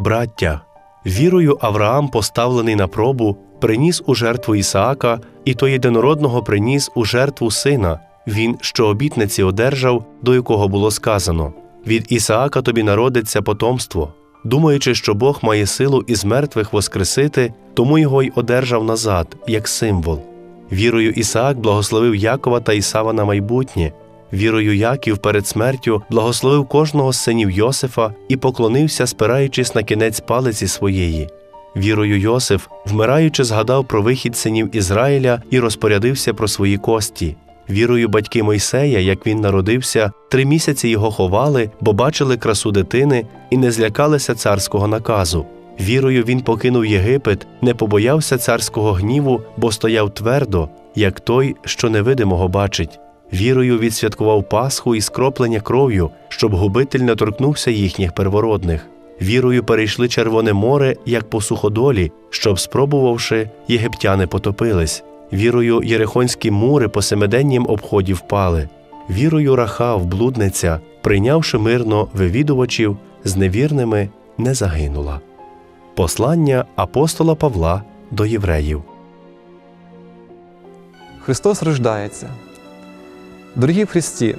Браття, вірою Авраам, поставлений на пробу, приніс у жертву Ісаака, і то єдинородного приніс у жертву сина, він, що обітниці одержав, до якого було сказано: Від Ісаака тобі народиться потомство. Думаючи, що Бог має силу із мертвих воскресити, тому його й одержав назад, як символ. Вірою Ісаак благословив Якова та Ісава на майбутнє. Вірою Яків перед смертю благословив кожного з синів Йосифа і поклонився, спираючись на кінець палиці своєї. Вірою Йосиф, вмираючи, згадав про вихід синів Ізраїля і розпорядився про свої кості. Вірою батьки Мойсея, як він народився, три місяці його ховали, бо бачили красу дитини і не злякалися царського наказу. Вірою він покинув Єгипет, не побоявся царського гніву, бо стояв твердо, як той, що невидимого бачить. Вірою відсвяткував Пасху і скроплення кров'ю, щоб губитель не торкнувся їхніх первородних. Вірою перейшли Червоне море, як по суходолі, щоб, спробувавши, єгиптяни потопились. Вірою єрихонські мури по семиденнім обході впали. Вірою Рахав, блудниця, прийнявши мирно вивідувачів, з невірними не загинула. Послання апостола Павла до євреїв. Христос рождається. Дорогі Христі,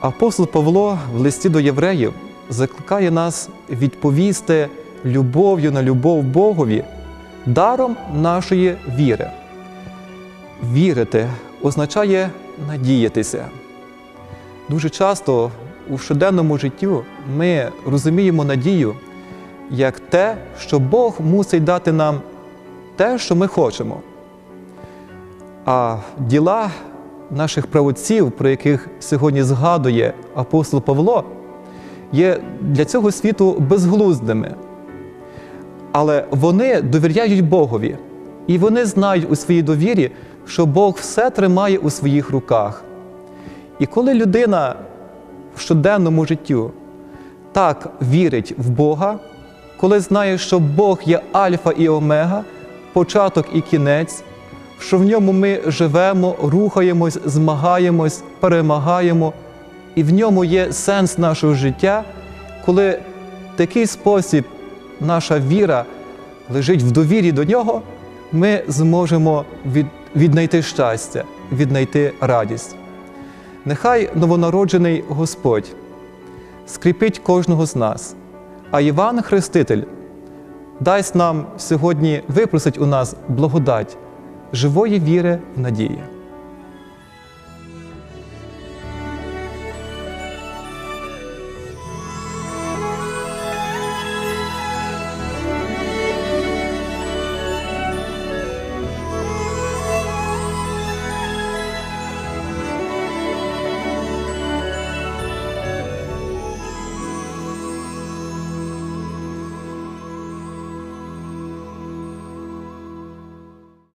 апостол Павло в листі до євреїв закликає нас відповісти любов'ю на любов Богові даром нашої віри. Вірити означає надіятися. Дуже часто у щоденному життю ми розуміємо надію як те, що Бог мусить дати нам те, що ми хочемо. А діла наших правоців, про яких сьогодні згадує апостол Павло, є для цього світу безглуздими. Але вони довіряють Богові, і вони знають у своїй довірі, що Бог все тримає у своїх руках. І коли людина в щоденному життю так вірить в Бога, коли знає, що Бог є Альфа і Омега, початок і кінець, що в ньому ми живемо, рухаємось, змагаємось, перемагаємо, і в ньому є сенс нашого життя, коли такий спосіб наша віра лежить в довірі до нього, ми зможемо від, віднайти щастя, віднайти радість. Нехай новонароджений Господь скріпить кожного з нас, а Іван Хреститель дасть нам сьогодні випросить у нас благодать живої віри в надії.